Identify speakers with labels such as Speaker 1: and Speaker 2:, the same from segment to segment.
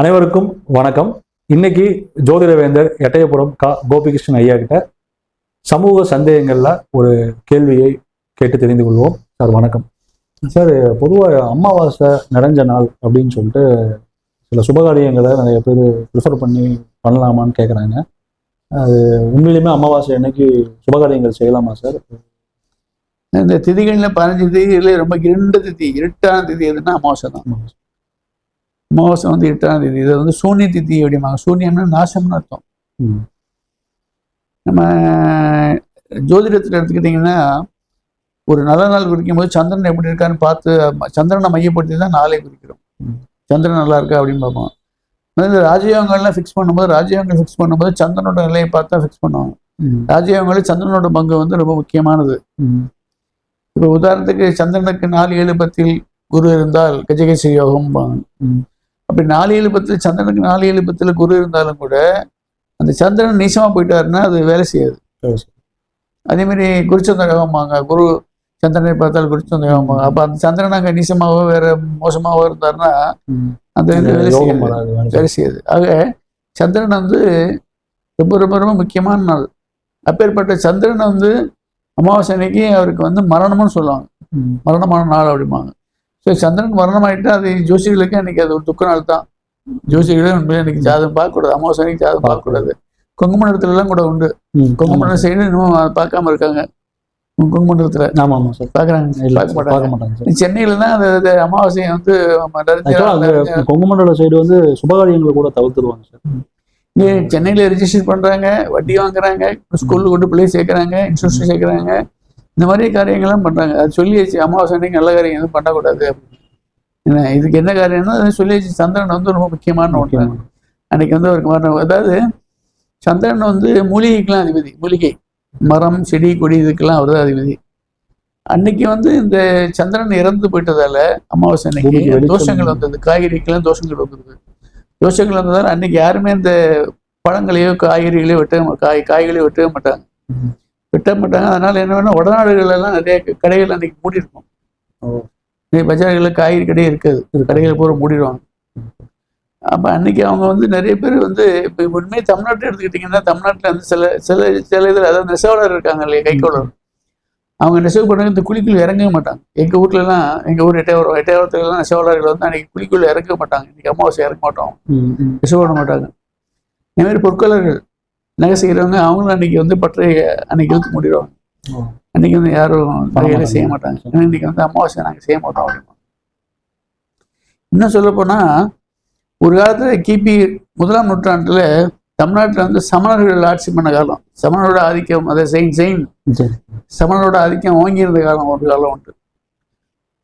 Speaker 1: அனைவருக்கும் வணக்கம். இன்னைக்கு ஜோதிடவேந்தர் எட்டயபுரம் கா கோபிகிருஷ்ணன் ஐயா கிட்ட சமூக சந்தேகங்கள்ல ஒரு கேள்வியை கேட்டு தெரிந்து கொள்வோம். சார் வணக்கம். சார் பொதுவாக அமாவாசை நிறைஞ்ச நாள் அப்படின்னு சொல்லிட்டு சில சுபகாரியங்களை நிறைய பேர் ப்ரிஃபர் பண்ணி பண்ணலாமான்னு கேட்குறாங்க அது உண்மையிலுமே அமாவாசை அன்னைக்கு சுபகாரியங்கள் செய்யலாமா சார்?
Speaker 2: இந்த திதிகளில் பதினஞ்சு திதிகளில் ரொம்ப இருண்ட திதி இருட்டான திதி எதுன்னா அமாவாசை தான். அமாவாசை வந்து இருட்டான திதி இதை வந்து சூன்ய திதி அப்படிம்பாங்க சூன்யம்னா நாசம்னு அர்த்தம். நம்ம ஜோதிடத்தில் எடுத்துக்கிட்டிங்கன்னா ஒரு நல்ல நாள் குறிக்கும் போது சந்திரன் எப்படி இருக்கான்னு பார்த்து சந்திரனை மையப்படுத்தி தான் நாளை குறிக்கிறோம். சந்திரன் நல்லா இருக்கா அப்படின்னு பார்ப்போம் இந்த ராஜயோகங்கள்லாம் ஃபிக்ஸ் பண்ணும்போது ராஜயோகங்கள் ஃபிக்ஸ் பண்ணும்போது சந்திரனோட நிலையை பார்த்து ஃபிக்ஸ் பண்ணுவாங்க. ராஜயோகங்களில் சந்திரனோட பங்கு வந்து ரொம்ப முக்கியமானது. இப்போ உதாரணத்துக்கு சந்திரனுக்கு நாலு ஏழு பத்தில் குரு இருந்தால் கஜகேச யோகம். அப்படி நாலு ஏழு பத்தில் சந்திரனுக்கு நாலு ஏழு பத்தில் குரு இருந்தாலும் கூட அந்த சந்திரன் நீசமா போயிட்டாருன்னா அது வேலை செய்யாது. அதே மாதிரி குருச்சந்திர யோகம்பாங்க குரு சந்திரனை பார்த்தால் குருச்சந்திர யோகம்பாங்க அப்போ அந்த சந்திரன் அங்கே நீசமாவோ வேற மோசமாவோ இருந்தாருன்னா. அந்த வேலை செய்யாது.
Speaker 1: வேலை
Speaker 2: செய்யாது. ஆக சந்திரன் வந்து ரொம்ப ரொம்ப ரொம்ப முக்கியமான நாள். அப்பேற்பட்ட சந்திரன் வந்து அமாவாசை அன்னைக்கு அவருக்கு வந்து மரணம்னு சொல்லுவாங்க. மரணமான நாள் அப்படிம்பாங்க. ஸோ சந்திரன் மரணம் ஆயிட்டா அது ஜோசிகளுக்கு அன்னைக்கு அது ஒரு துக்க நாள் தான் ஜோசிகளே உண்மையிலே அன்னைக்கு ஜாதகம் பார்க்கக்கூடாது. அமாவாசை அன்னைக்கு ஜாதகம் பார்க்கக்கூடாது. குங்குமண்டலத்துல எல்லாம் கூட உண்டு. குங்குமண்டலம் சைடு இன்னும் பார்க்காம இருக்காங்க. குங்குமண்டலத்துல
Speaker 1: ஆமா ஆமா சார்.
Speaker 2: பார்க்குறாங்க.
Speaker 1: இல்ல
Speaker 2: பார்க்க மாட்டாங்க. சென்னையில தான் அந்த அமாவாசையை வந்து
Speaker 1: கொங்குமண்டல சைடு வந்து சுபகாரியங்களை கூட தவிர்த்துருவாங்க சார்.
Speaker 2: இங்கே சென்னையில் ரெஜிஸ்டர் பண்ணுறாங்க வட்டி வாங்குறாங்க. ஸ்கூலில் கொண்டு பிள்ளை சேர்க்குறாங்க. இன்சூரன்ஸ் சேர்க்குறாங்க. இந்த மாதிரி காரியங்கள்லாம் பண்ணுறாங்க அது சொல்லியாச்சு அமாவாசை அன்னைக்கு நல்ல காரியம் எதுவும் பண்ணக்கூடாது என்ன இதுக்கு என்ன காரியம்னா அது சொல்லியாச்சு சந்திரன் வந்து ரொம்ப முக்கியமான ஒன்று. அன்னைக்கு வந்து அவருக்கு மரணம். அதாவது சந்திரன் வந்து மூலிகைக்கெல்லாம் அதிபதி மூலிகை. மரம் செடி கொடி இதுக்கெல்லாம் அவர் தான் அதிபதி. அன்னைக்கு வந்து இந்த சந்திரன் இறந்து போயிட்டதால அமாவாசை அன்னைக்கு தோஷங்கள் வந்தது. காய்கறிக்கெல்லாம் தோஷங்கள் வந்தது. தோஷங்கள் வந்ததால் அன்னைக்கு யாருமே இந்த பழங்களையோ காய்கறிகளையோ வெட்ட காய் காய்களையோ வெட்டவே மாட்டாங்க. வெட்ட மாட்டாங்க. அதனால என்ன வேணும் வடநாடுகள் எல்லாம் நிறைய கடைகள் அன்னைக்கு மூடிருக்கும் பஜார்களில் காய்கறி கடையே இருக்காது. கடைகள் பூரா மூடிடுவாங்க. அப்போ அன்னைக்கு அவங்க வந்து நிறைய பேர் வந்து இப்போ உண்மையை தமிழ்நாட்டை எடுத்துக்கிட்டிங்கன்னா தமிழ்நாட்டில் வந்து சில சில சில இதில் அதாவது நெசவாளர் இருக்காங்க இல்லையா கைக்கோளர். அவங்க நெசவு பண்ணுறது இந்த குழிக்குள் இறங்கவே மாட்டாங்க. எங்கள் ஊர்லலாம் எங்கள் ஊர் எட்டையாவரம் எட்டையாவரத்துலலாம் நெசவாளர்கள் வந்து அன்னைக்கு குழிக்குள் இறங்க மாட்டாங்க. இன்னைக்கு அமாவாசை இறங்க மாட்டோம். நெசவு பண்ண மாட்டாங்க. இந்த மாதிரி பொற்கொள்ளர்கள் நகை செய்கிறவங்க அவங்களும் அன்னைக்கு வந்து பற்றை அன்னைக்கு இழுத்து மூடிடுவாங்க. அன்னைக்கு வந்து யாரும் வேலை. செய்ய மாட்டாங்க ஏன்னா இன்னைக்கு வந்து அமாவாசை நாங்கள் செய்ய மாட்டோம் இன்னும் சொல்ல போனா ஒரு காலத்துல கிபி முதலாம் நூற்றாண்டுல தமிழ்நாட்டுல வந்து சமணர்கள் ஆட்சி பண்ண காலம் சமணரோட ஆதிக்கம் அதை செயின் செயின். சமணரோட ஆதிக்கம் ஓங்கி இருந்த காலம் ஒரு காலம் உண்டு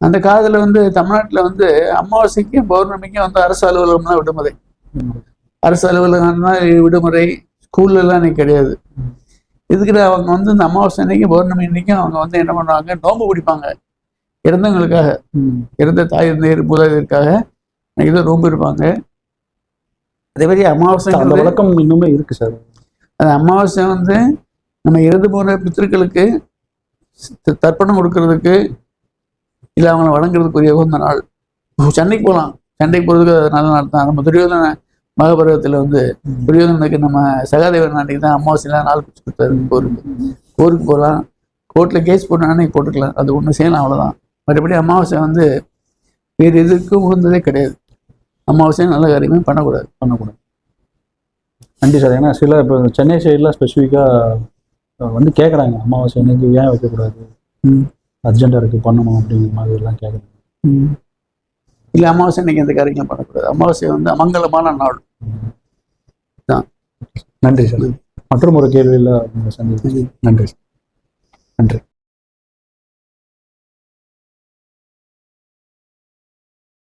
Speaker 2: அந்த காலத்துல வந்து தமிழ்நாட்டுல வந்து அமாவாசைக்கும் பௌர்ணமிக்கும் வந்து அரசு அலுவலகம்லாம் விடுமுறை. அரசு அலுவலகம்னா விடுமுறை ஸ்கூல்ல எல்லாம் இன்னைக்கு கிடையாது. இதுக்கு அவங்க வந்து இந்த அமாவாசை அன்னைக்கு பௌர்ணமி அன்னைக்கும் அவங்க வந்து என்ன பண்ணுவாங்க? நோன்பு பிடிப்பாங்க. இறந்தவங்களுக்காக. இறந்த தாய் தந்தையர் மூதாதையருக்காக அன்னைக்கு தான் நோன்பு இருப்பாங்க அதே மாதிரி அமாவாசை
Speaker 1: அந்த வழக்கம் இன்னுமே இருக்கு சார்.
Speaker 2: அந்த அமாவாசை வந்து நம்ம இறந்து போன பித்திருக்களுக்கு தர்ப்பணம் கொடுக்கறதுக்கு இல்லை அவங்கள வணங்குறதுக்குரிய உகந்த நாள். சண்டைக்கு போகலாம் சண்டைக்கு போகிறதுக்கு அது நல்ல நாள் தான். நம்ம துரியோதன மகாபாரதத்தில் வந்து துரியோதனனுக்கு நம்ம சகாதேவன் அன்னைக்கு தான் அமாவாசைலாம் நாள் பிடிச்சி கொடுத்தாரு போருக்கு. போருக்கு போகலாம். கோர்ட்டில் கேஸ் போட்டு அன்னைக்கு போட்டுக்கலாம். அது ஒன்று செய்யலாம் அவ்வளோதான் மற்றபடி அமாவாசை வந்து வேறு எதுக்கும் உகந்ததே கிடையாது. அமாவாசை நல்ல காரியமே பண்ணக்கூடாது
Speaker 1: பண்ணக்கூடாது. நன்றி சார். ஏன்னா சில இப்போ சென்னை சைட்லாம் ஸ்பெசிஃபிக்காக வந்து கேட்குறாங்க அமாவாசை அன்னைக்கு ஏன் வைக்கக்கூடாது. அர்ஜென்ட்டாக இருக்குது பண்ணணும் அப்படிங்கிற மாதிரி எல்லாம் கேட்குறாங்க
Speaker 2: இல்லை அமாவாசை இன்னைக்கு எந்த காரியங்களும் பண்ணக்கூடாது. அமாவாசை வந்து அமங்கலமான நாள்.
Speaker 1: நன்றி சார். மற்றும் ஒரு கேள்வியில் சந்திக்கிறேன். நன்றி சார். நன்றி.